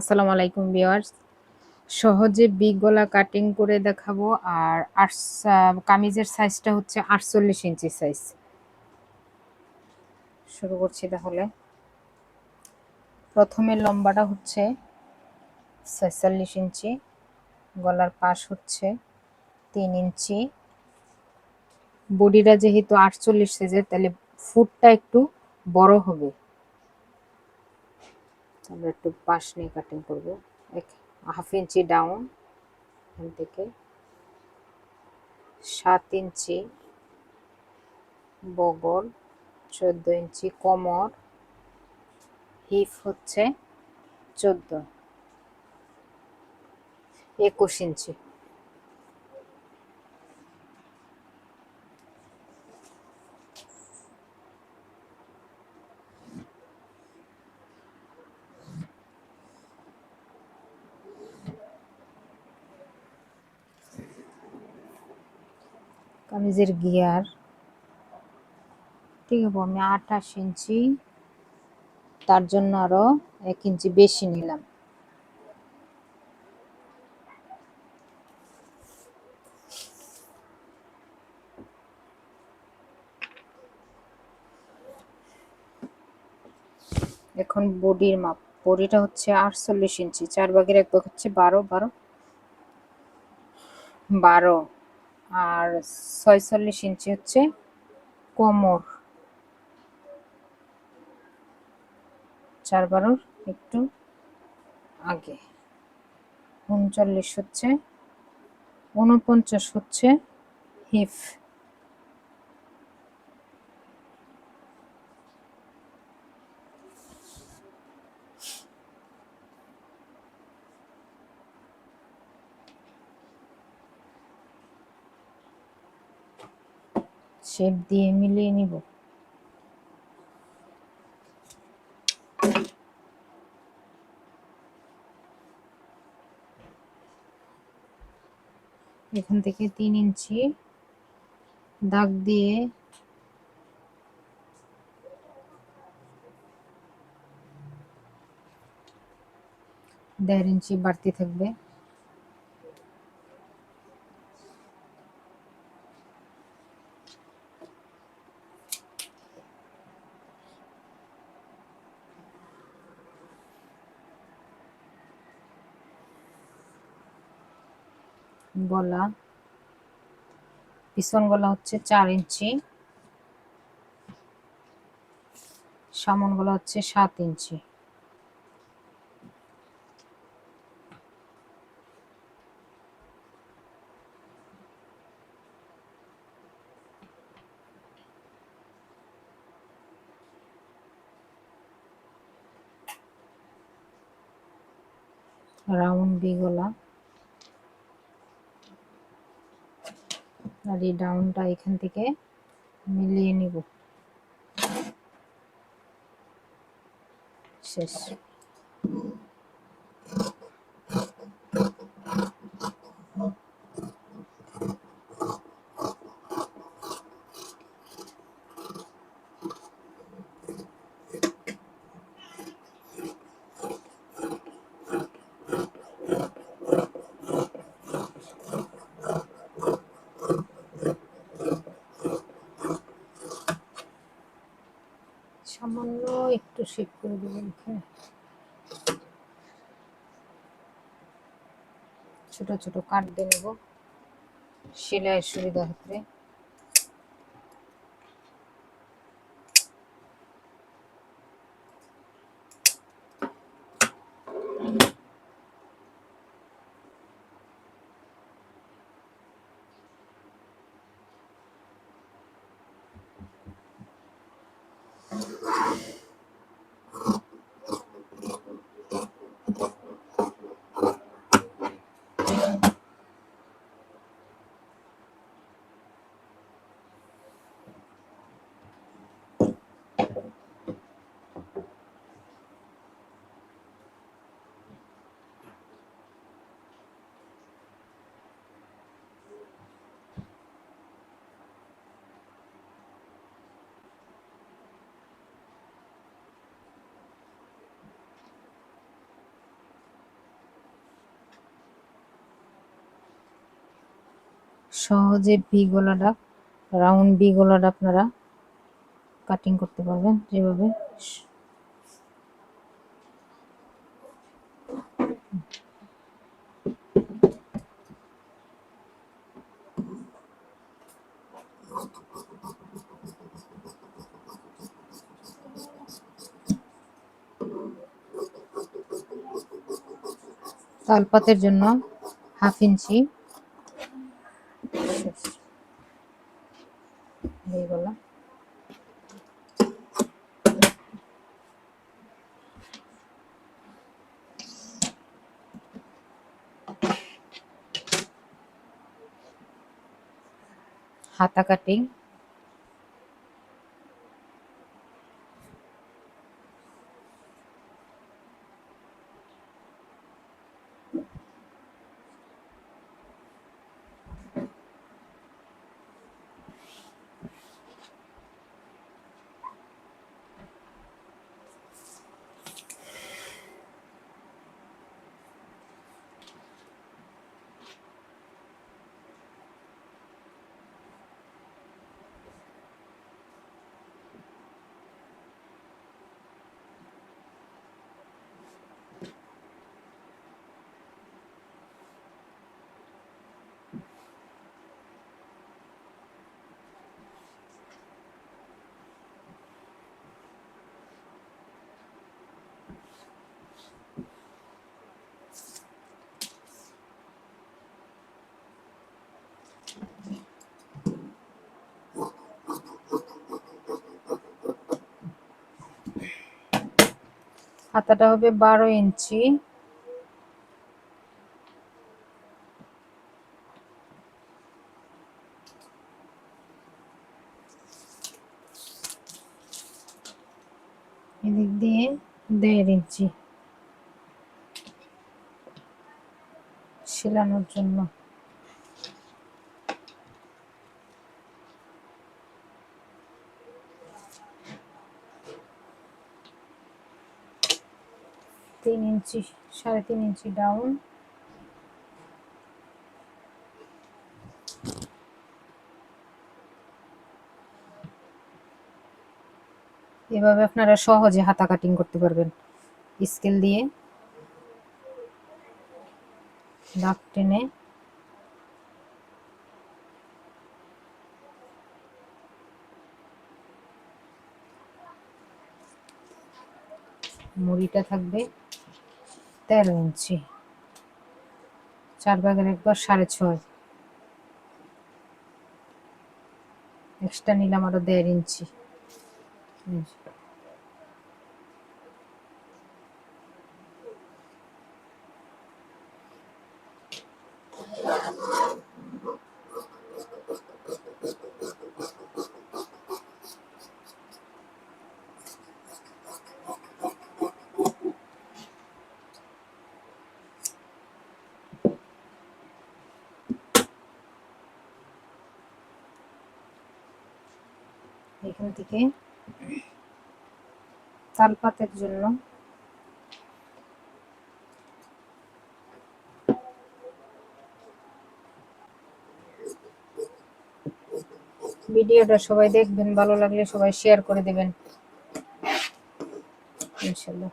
আসসালামু আলাইকুম ভিউয়ার্স। সহজে বিগ গলা কাটিং করে দেখাবো আর কামিজের সাইজটা হচ্ছে আটচল্লিশ ইঞ্চি সাইজ শুরু করছি তাহলে। প্রথমে লম্বাটা হচ্ছে ছয়চল্লিশ ইঞ্চি, গলার পাশ হচ্ছে তিন ইঞ্চি। বডিটা যেহেতু আটচল্লিশ সাইজের তাহলে ফুটটা একটু বড় হবে। আমরা একটু পাশ নিয়ে কাটিং করব। এক হাফ ইঞ্চি ডাউন এখান থেকে সাত ইঞ্চি বগল, চোদ্দ ইঞ্চি কোমর হিপ হচ্ছে চোদ্দ, একুশ ইঞ্চি কামিজের গিয়ার। ঠিক আছে, আমি আঠাশ ইঞ্চি। তার জন্য আরও এক ইঞ্চি বেশি নিলাম। এখন বডির মাপ। বডিটা হচ্ছে আটচল্লিশ ইঞ্চি, চার ভাগের এক ভাগ হচ্ছে বারো বারো বারো। আর ছয়চল্লিশ ইঞ্চি হচ্ছে কোমর। চার বারোর একটু আগে। উনচল্লিশ হচ্ছে উনপঞ্চাশ হচ্ছে হিফ। শেপ দিয়ে মিলিয়ে নিব। এখান থেকে তিন ইঞ্চি দাগ দিয়ে দেড় ইঞ্চি বাড়তি থাকবে। গলা। পিছন গলা হচ্ছে চার ইঞ্চি। সামন গলা হচ্ছে সাত ইঞ্চি। রাউন্ড বি গলা। আর এই ডাউনটা এখান থেকে মিলিয়ে নিব। শেষ। সামান্য একটু শেপ করে দেবেন ছোট ছোট কাট দিয়ে নেব। সেলাইয়ের সুবিধা ক্ষেত্রে সহজে ভি গলাটা রাউন্ড ভি গলাটা আপনারা কাটিং করতে পারবেন যেভাবে। তালপাতের জন্য হাফ ইঞ্চি এই গলা হাতা কাটিং হাতাটা হবে বারো ইঞ্চি। এদিক দিয়ে দেড় ইঞ্চি। সেলানোর জন্য। তিন ইঞ্চি, সাড়ে তিন ইঞ্চি ডাউন এভাবে আপনারা সহজে হাতা কাটিং করতে পারবেন। স্কেল দিয়ে দাগ টেনে মুড়িটা থাকবে। তেরো ইঞ্চি। চার ভাগের একবার সাড়ে ছয়। এক্সট্রা নিলাম আরও দেড় ইঞ্চি। এখান থেকে তালপাতের জন্য। ভিডিওটা সবাই দেখবেন ভালো লাগলে সবাই শেয়ার করে দেবেন। ইনশাল্লাহ।